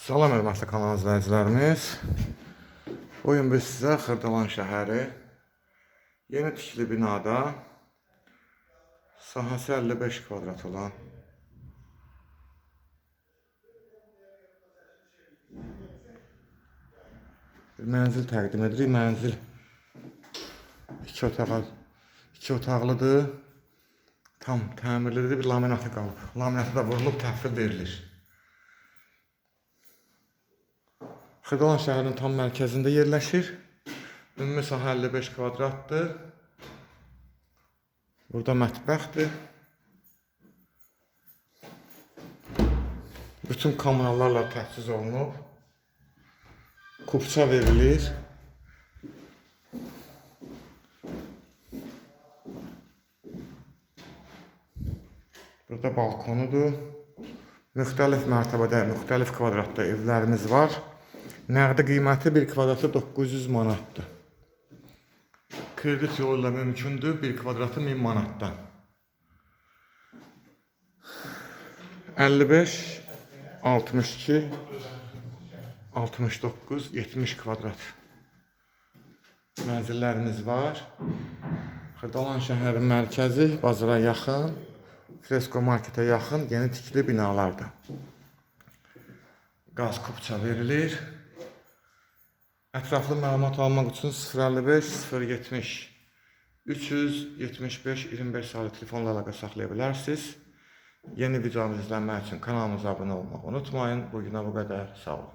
Salam hörmətli kanal izləyicilərimiz. Bugün biz sizə Xırdalan şəhəri yeni tikili binada sahəsi 55 kvadrat olan bir mənzil təqdim edirik. Mənzil iki otaqlı, iki otaqlıdır. Tam təmirlidir, bir laminatı qalıb. Laminatı da vurulub təhvil verilir. Xırdalan şəhərinin tam mərkəzində yerləşir. Ümumi sahə 55 kvadratdır. Burada mətbəxdir. Bütün kommunallarla təchiz olunub. Kupça verilir. Burada balkonudur. Müxtəlif mərtəbədə, müxtəlif kvadratda evlərimiz var. Nəqdi qiyməti 1 kvadratı 900 manatdır. Kredit yolu ilə mümkündür 1 kvadratı 1000 manatdan. 55 62 69 70 kvadrat mənzillərimiz var. Xırdalan şəhərin mərkəzi bazara yaxın, Fresko marketə yaxın yeni tikili binalardır. Qaz kupça verilir. Ətraflı məlumat almaq üçün 055 070 375 25 saylı telefonla əlaqə saxlaya bilərsiniz. Yeni videomuzu izləmək üçün kanalımıza abunə olmağı unutmayın. Bugünə bu qədər. Sağ olun.